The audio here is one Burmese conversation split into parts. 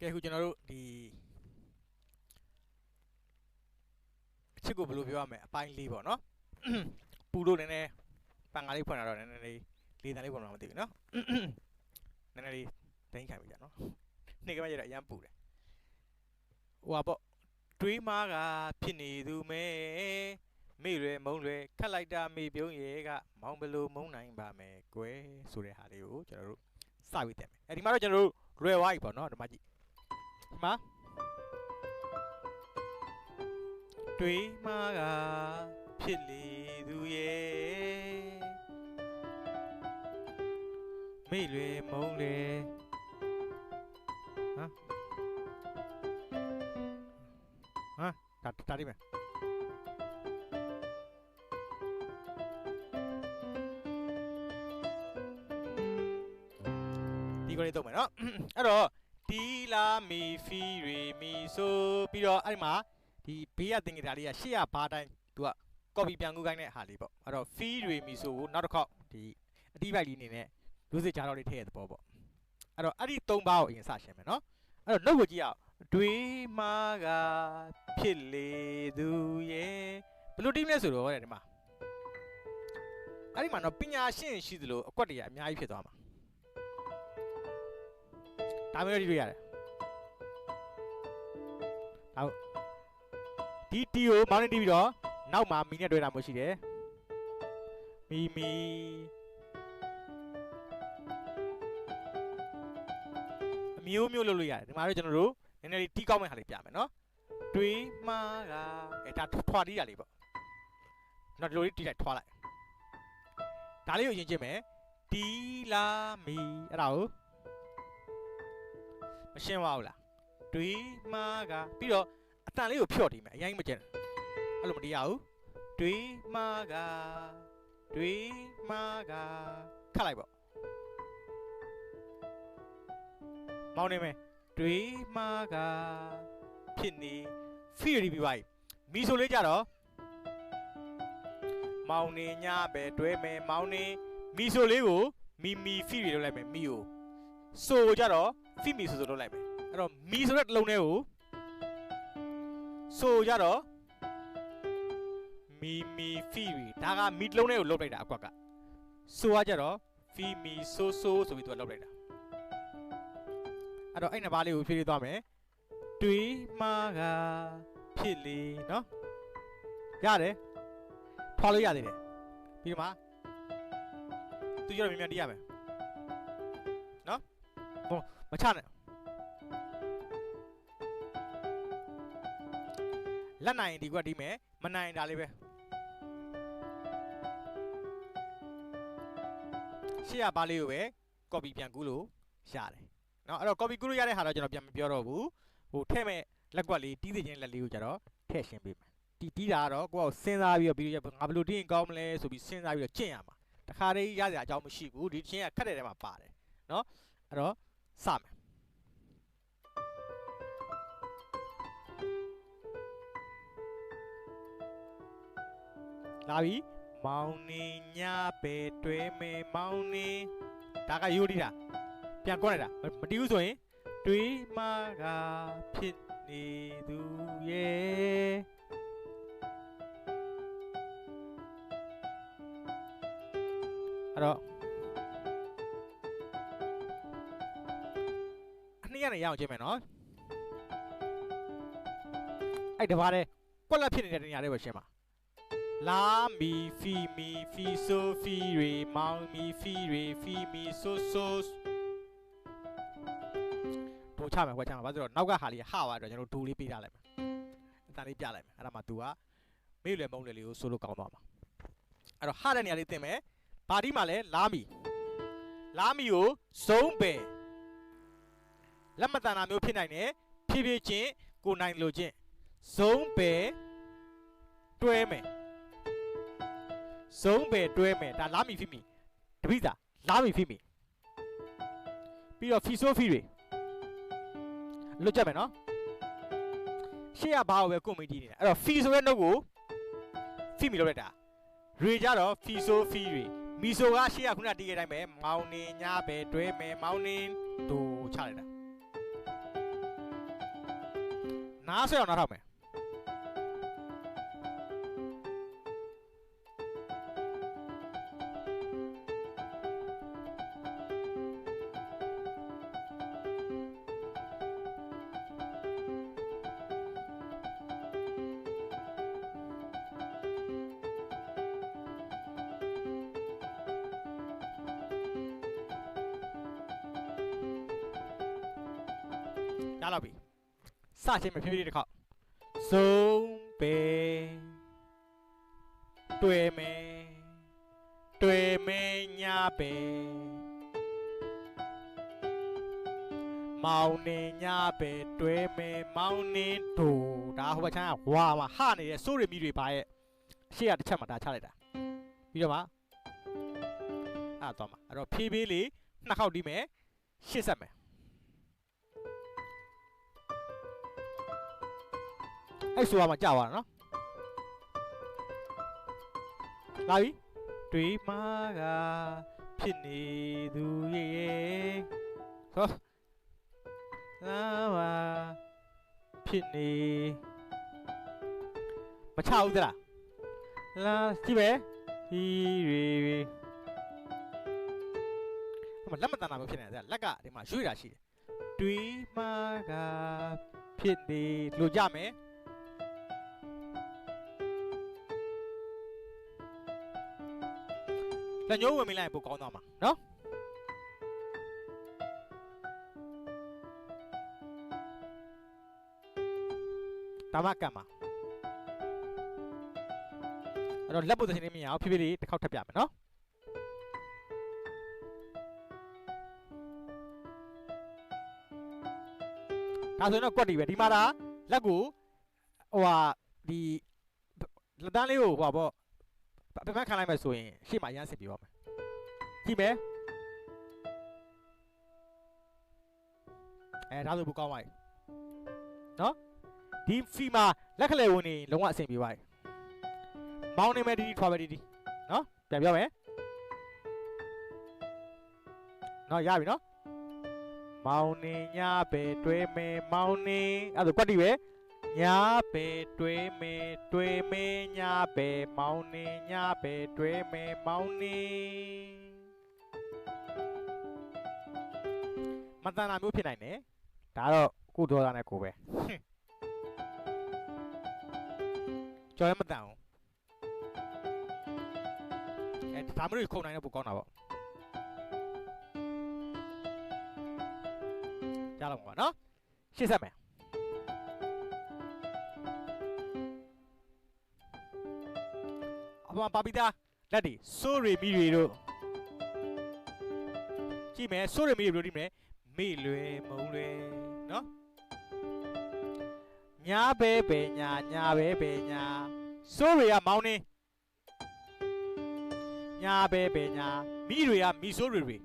ကဲခုကျွန်တော်တို့ဒီအချစ်ကိုဘယ်လိုပြောရမလဲအပိုင်းလေးပေါ့နော်ပူလို့နည်းနည်းပန်ကားလေးဖွင့်လာတော့နည်းနည်းလေးလေးတန်းလေးပုံတော့မသိဘူးနော်နည်းနည်းလေးတိုင်းခံပြီကြာနော်နေ့ကမှရတော့အရန်ပူတယ်ဟိုပါပေါ့တွေးမားကဖြစ်နေသူမဲမိရွယ်မုံရွယ်ခတ်လိုက်တာမိပြုံးရဲကမောင်ဘလို့မုံနိုင်ပါမယ်ကွယ်ဆိုတဲ့ဟာလေးကိုကျွန်တော်တို့စပြီးတက်မယ်အဲဒီမှာတော့ကျွန်တော်တို့လွယ်သွားပြီပေါ့နော်ဒီမှာကြည့် ဒီမှာတွေးမှားကဖြစ်လေသူရဲ့မိလွယ်မုံလေဟမ်ဟမ်တာတာဒီမယ်ဒီကိုလေးတော့မယ်နော်အဲ့တော့ တီလာမီဖီရီမီဆိုပြီးတော့အဲ့ဒီမှာဒီဘေးကတင်ကြတာလေးကရှေ့ကဘာတိုင်းသူကကော်ပီပြန်ကူးခိုင်းတဲ့ဟာလေးပေါ့အဲ့တော့ဖီရီမီဆိုကိုနောက်တစ်ခေါက်ဒီအတိပိုက်လေးအနေနဲ့လူစစ်ကြားတော့လေးထည့်ရတဲ့ပေါ့ပေါ့အဲ့တော့အဲ့ဒီ၃ပါးကိုအရင်စရှင်းမယ်နော်အဲ့တော့နှုတ်ကိုကြည့်အောင်တွေးမားကဖြစ်လေသူရဲ့ဘယ်လိုတီးမလဲဆိုတော့တဲ့ဒီမှာအဲ့ဒီမှာတော့ပညာရှင်ရှိသလိုအကွက်တွေကအများကြီးဖြစ်သွားမှာ ဒါမျိုးတွေတွေ့ရတယ်။ဟုတ်ဒီတီကိုမောင်းနေတီးပြီးတော့နောက်မှာမီနဲ့တွေ့တာမျိုးရှိတယ်။မီမီအမျိုးမျိုးလုပ်လို့ရတယ်ဒီမှာတော့ကျွန်တော်တို့နည်းနည်းလေးတီးကောက်မဲ့ဟာလေးပြမယ်နော်။တွေးမှားကအဲဒါထွာတီးရလေးပေါ့။နောက်ဒီလိုလေးတီးလိုက်ထွာလိုက်။ဒါလေးကိုရင်ကျင့်မယ်။တီလာမီအဲ့ဒါကို မရှင်းပါဘူးလားတွေးမှားကပြီးတော့အတန်လေးကိုဖြော့တီးမယ်အရင်မကျန်အဲ့လိုမတရားဘူးတွေးမှားကတွေးမှားကခတ်လိုက်ပေါ့မောင်းနေမယ်တွေးမှားကဖြစ်နေဖီရီပြီးပါမီဆိုလေးကြတော့မောင်းနေညပဲတွဲမယ်မောင်းနေမီဆိုလေးကိုမီမီဖီရီလုပ်လိုက်မယ်မီကိုဆိုကြတော့ ဖိမီဆိုဆိုလုပ်လိုက်မယ်အဲ့တော့မီဆိုတဲ့တစ်လုံးလေးကိုဆိုကြတော့မီမီဖိရီဒါကမီတစ်လုံးလေးကိုလုပ်လိုက်တာအကွက်ကဆိုကကြတော့ဖိမီဆိုဆိုဆိုပြီးသူကလုပ်လိုက်တာအဲ့တော့အဲ့နှစ်ပါးလေးကိုဖြည့်ဖြည့်သွားမယ်တွေးမှားကဖြစ်လေနော်ရတယ်ထွာလို့ရသေးတယ်ပြီးတော့မှသူကြတော့မြန်မြန်တီးရမယ်နော်ဟို မချနဲ့လက်နိုင်ရင်ဒီကွက်တီးမယ်မနိုင်ရင်ဒါလေးပဲရှေ့ကပါလေးကိုပဲ copy ပြန်ကူးလို့ရတယ်เนาะအဲ့တော့ copy ကူးလို့ရတဲ့ဟာတော့ကျွန်တော်ပြန်မပြောတော့ဘူးဟိုထည့်မဲ့လက်ကွက်လေးတီးစီခြင်းလက်လေးကိုကျတော့ထည့်ရှင်းပေးမယ်တီးတီးတာကတော့ကိုယ့်ကိုစဉ်းစားပြီးတော့ပြီးတော့ငါဘယ်လိုတီးရင်ကောင်းမလဲဆိုပြီးစဉ်းစားပြီးတော့ကျင့်ရမှာတခါတည်းရစရာအကြောင်းမရှိဘူးဒီချင်းကခက်တဲ့ထဲမှာပါတယ်เนาะအဲ့တော့ စမယ်လာပြီမောင်နေညပဲတွဲမယ်မောင်နေဒါကယူတီးတာပြန်ကောလိုက်တာမမတီးဘူးဆိုရင်တွေးမှားကဖြစ်နေသူရဲ့အဲ့တော့ အနှစ်ရနေရအောင်ကျင်းမယ်နော်အဲ့တပါးတဲ့ကွက်လက်ဖြစ်နေတဲ့နေရာလေးပဲရှင်းပါလာမီဖီမီဖီဆိုဖီရီမောင်မီဖီရီဖီမီဆိုဆိုတို့ချမယ်ခွက်ချမယ်ဘာလို့လဲဆိုတော့နောက်ကဟာလေးဟသွားတော့ကျွန်တော်ဒူလေးပေးထားလိုက်မယ်အတန်လေးပြလိုက်မယ်အဲ့ဒါမှ तू ကမေ့လွယ်မုံလွယ်လေးကိုဆိုလို့ကောင်းသွားမှာအဲ့တော့ဟတဲ့နေရာလေးတင်မယ်ဘာဒီမှာလဲလာမီလာမီကိုဇုံးပယ် လက်မတန်တာမျိုးဖြစ်နိုင်တယ်ဖြည်းဖြည်းချင်းကိုနိုင်လို့ချင်းဇုံးပယ်တွဲမယ်ဇုံးပဲတွဲမယ်ဒါလာမီဖိမီတပိသာလာမီဖိမီပြီးတော့ဖီဆိုဖီတွေလွတ်ကြမယ်နော်ရှေ့ကဘာကိုပဲကွန်မီတီနေတာအဲ့တော့ဖီဆိုတဲ့နှုတ်ကိုဖိမီလုပ်လိုက်တာရေကြတော့ဖီဆိုဖီတွေမီဆိုကရှေ့ကခုနတီးခဲ့တိုင်းပဲမောင်နေညပဲတွဲမယ်မောင်နေဒိုချလိုက်တာ နားဆွဲအောင်နားထောင်မယ်ရတော့ပြီစ ချင်းမဖြည်းဖြည်းတစ်ခေါက်စုံပေတွေ့မယ်တွေ့မယ်ညာပဲမောင်နေညာပဲတွေ့မယ်မောင်နေတို့ဒါဟိုဘက်ချမ်းကဝါမှာဟနေတဲ့စိုးရမီတွေပါရဲ့ရှေ့ကတစ်ချက်မှဒါချလိုက်တာပြီးတော့မှအဲ့ဒါတော့မှာအဲ့တော့ဖြည်းဖြည်းလေးနှစ်ခေါက်တီးမယ်ရှစ်ဆက်မယ် အဲ့ဆိုရမှာကြာသွားတာနော်လာပြီတွေးမှားကဖြစ်နေသူရဲ့ဟောလာပါဖြစ်နေမချဘူးသလားလာကြည့်ပဲဒီရီရီအမလက်မတန်တာမျိုးဖြစ်နေတာလက်ကဒီမှာရွေ့တာရှိတယ်တွေးမှားကဖြစ်နေလို့ကြမယ် လက်ညှိုးဝင်မိလိုက်ရင်ပိုကောင်းသွားမှာနော်တာမကံမှာအဲ့တော့လက်ပုတ်သချင်းလေးမြင်အောင်ဖြည်းဖြည်းလေးတစ်ခေါက်ထပ်ပြမယ်နော်ဒါဆိုရင်တော့ကွက်တီပဲဒီမှာဒါလက်ကိုဟိုဟာဒီလက်တန်းလေးကိုဟိုဟာပေါ့ ပြပန်းခံလိုက်မယ်ဆိုရင်ရှေ့မှာရမ်းစစ်ပြီးပါမယ်ကြည့်မယ်အဲဒါဆိုဘူးကောင်းပါပြီနော်ဒီဖီမှာလက်ကလေးဝင်နေလုံးဝအဆင်ပြေပါပြီမောင်းနေမယ်ဒီဒီထွားပဲဒီဒီနော်ပြန်ပြောမယ်နော်ရပြီနော်မောင်းနေညာပဲတွဲမယ်မောင်းနေအဲ့ဒါကွက်တီပဲ ညာပဲတွေးမေတွေးမေညာပဲမောင်းနေညာပဲတွေးမေမောင်းနေမတန်တာမျိုးဖြစ်နိုင်တယ်ဒါတော့ကိုဒေါ်လာနဲ့ကိုပဲဟွန်းကျော်လည်းမတန်ဘူးအဲဒါမျိုးတွေခုံနိုင်တော့ပိုကောင်းတာပေါ့ကြားလောက်ပါနော်ရှင်းဆက်မယ် ပေါ်မှာပါပီတာလက်တွေစိုးရီမီတွေတို့ကြည့်မယ်စိုးရီမီတွေဘယ်လိုဒီမလဲမေ့လွယ်မုံလွယ်နော်ညာပဲပဲညာညာပဲပဲညာစိုးရီကမောင်းနေညာပဲပဲညာမီတွေကမီစိုးရီတွေ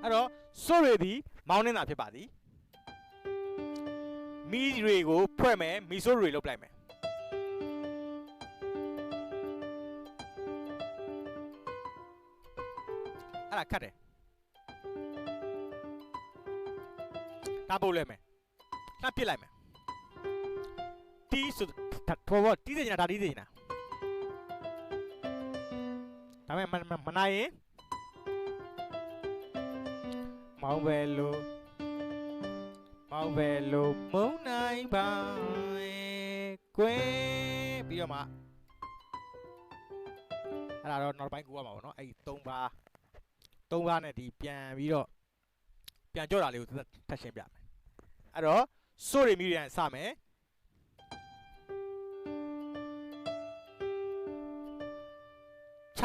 အဲ့တော့စိုးရီဒီမောင်းနေတာဖြစ်ပါသည်မီတွေကိုဖွဲ့မယ်မီစိုးရီလုပ်လိုက်မယ် အဲ့ဒါခတ်တယ်တားပုတ်လိုက်မယ်လှပ်ပစ်လိုက်မယ်တီးဆိုထောဘောတီးနေကြတာတီးနေကြဒါပေမဲ့မမနိုင်ရင်မောင်းပဲလို့မောင်းပဲလို့မုံနိုင်ပါကွယ်ပြီးတော့မှအဲ့ဒါတော့နောက်ပိုင်းကူရမှာပေါ့နော်အဲ့ဒီ၃ပါး သုံးကားနဲ့ဒီပြန်ပြီးတော့ပြန်ကြော့တာလေးကိုထပ်ရှင်းပြမယ်အဲ့တော့စိုးရီမီရန်စမယ်ချ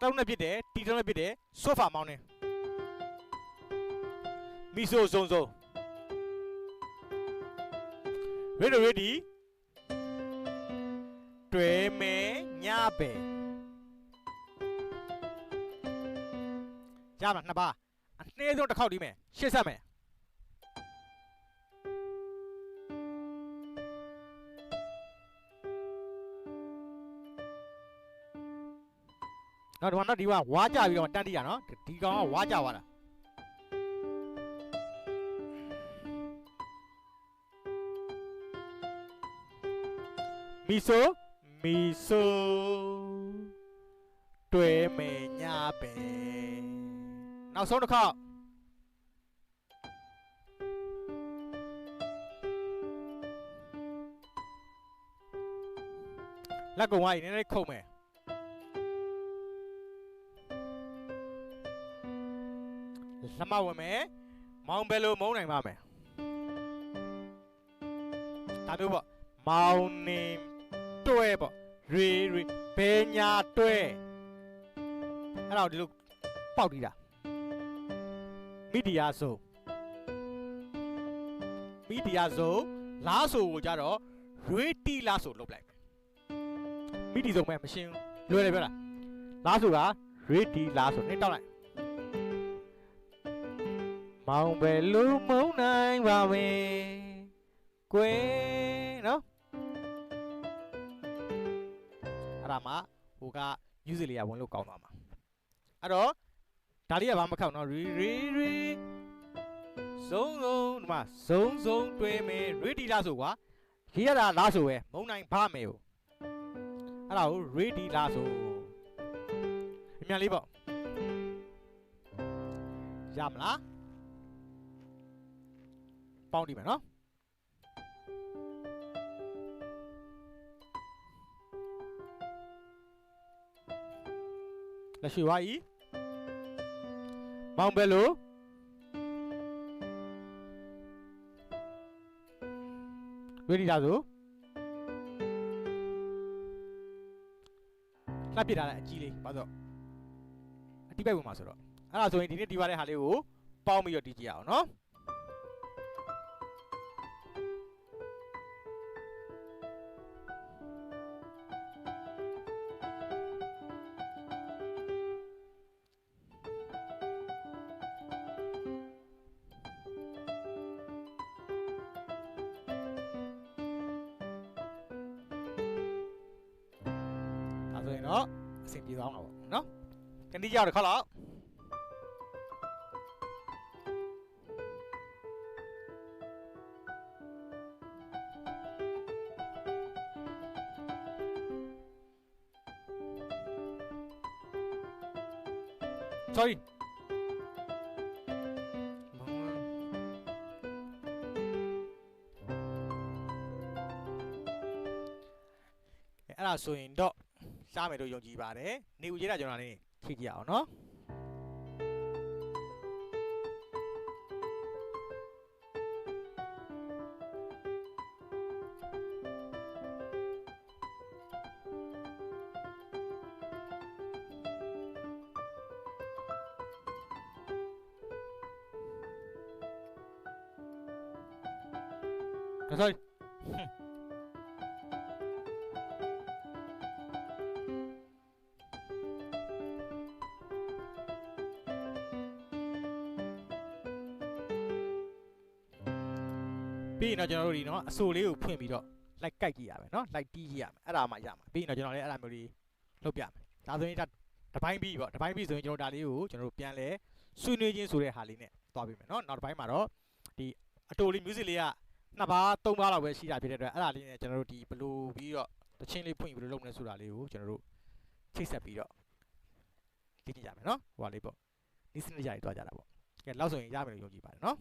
တောင်းနဲ့ပြစ်တယ်တီတောင်းနဲ့ပြစ်တယ်ဆိုဖာမောင်းနေမီဆိုစုံစုံ ready ready တွေ့မယ်ညပဲ ရမလားနှစ်ပါးအနည်းဆုံးတစ်ခေါက်ဒီမယ်ရှေ့ဆက်မယ်နော်ဒီမှာနော်ဒီမှာဝါကြပြီးတော့တန်းတိရနော်ဒီကောင်ကဝါကြသွားတာမီဆိုမီဆိုတွေ့မယ်ညပဲ နောက်ဆုံးတစ်ခေါက်လက်ကုံဝိုင်းနည်းနည်းခုံမယ်လက်မဝင်မယ်မောင်ဘယ်လိုမုန်းနိုင်ပါမယ်ဒါတို့ပေါ့မောင်နေတွဲပေါ့ရေရေဘယ်ညာတွဲအဲ့တော့ဒီလိုပေါက်တီးတာ မိဒီယာဆိုမိဒီယာဆိုလားဆိုကိုကြတော့ရေတီလားဆိုလုပ်လိုက်မိဒီဆုံးမဲ့မရှင်းဘူးလွယ်တယ်ပြောတာလားဆိုတာရေတီလားဆိုနှင်းတောက်လိုက်မောင်ပဲလူမုံနိုင်ပါမယ်ကွယ်နော်အဲ့ဒါမှဟိုက music လေးကဝင်လို့ကောင်းသွားမှာအဲ့တော့ ဒါလေးကဘာမခောက်နော်ရီရီရီစုံစုံဒီမှာစုံစုံတွဲမယ်ရီတီလားဆိုကွာရေးရတာလားဆိုပဲမုံနိုင်ဘာမယ်ကိုအဲ့ဒါကိုရီတီလားဆိုအမြန်လေးပေါ့ရမလားပေါင်းဒီမယ်နော်လက်ရှိဝါဤ မောင်ဘယ်လိုဝေဒီလာဆိုလှပ်ပြထားတဲ့အကြီးလေးဘာလို့အတိပိုက်ဝင်မှာဆိုတော့အဲ့ဒါဆိုရင်ဒီနေ့ဒီပါတဲ့ဟာလေးကိုပေါင်းပြီးတော့တီးကြည့်ရအောင်နော် တော့အဆင်ပြေသွားမှာပေါ့နော်ကန်ဒီကြောက်တစ်ခါလောက်။ sorry အဲ့ဒါဆိုရင်တော့ စားမယ်လို့ယုံကြည်ပါတယ်နေဦးကြီးတာကျွန်တော်လည်းဖြည့်ကြည့်အောင်နော်ဒါဆို ရင်ပြီးရင်တော့ကျွန်တော်တို့ဒီနော်အဆိုလေးကိုဖွင့်ပြီးတော့လိုက်ကိုက်ကြည့်ရမယ်နော်လိုက်တီးကြည့်ရမယ်အဲ့ဒါမှရမှာပြီးရင်တော့ကျွန်တော်လည်းအဲ့ဒါမျိုးလေးလုပ်ပြမယ်ဒါဆိုရင်ဒါတစ်ပိုင်းပြီးပေါ့တစ်ပိုင်းပြီးဆိုရင်ကျွန်တော်ဒါလေးကိုကျွန်တော်တို့ပြန်လဲဆွေးနွေးခြင်းဆိုတဲ့ဟာလေးနဲ့သွားပြီးမယ်နော်နောက်တစ်ပိုင်းမှာတော့ဒီအတိုလေး music လေးကနှစ်ပါးသုံးပါးလောက်ပဲရှိတာဖြစ်တဲ့အတွက်အဲ့ဒါလေးနဲ့ကျွန်တော်တို့ဒီဘလိုပြီးတော့တချင်းလေးဖွင့်ပြီးဘယ်လိုလုပ်မလဲဆိုတာလေးကိုကျွန်တော်တို့ချိတ်ဆက်ပြီးတော့လေ့ကျင့်ကြမယ်နော်ဟိုဟာလေးပေါ့ဒီစနစ်ကြရည်သွားကြတာပေါ့ကဲလောက်ဆိုရင်ရမယ်လို့ယုံကြည်ပါတယ်နော်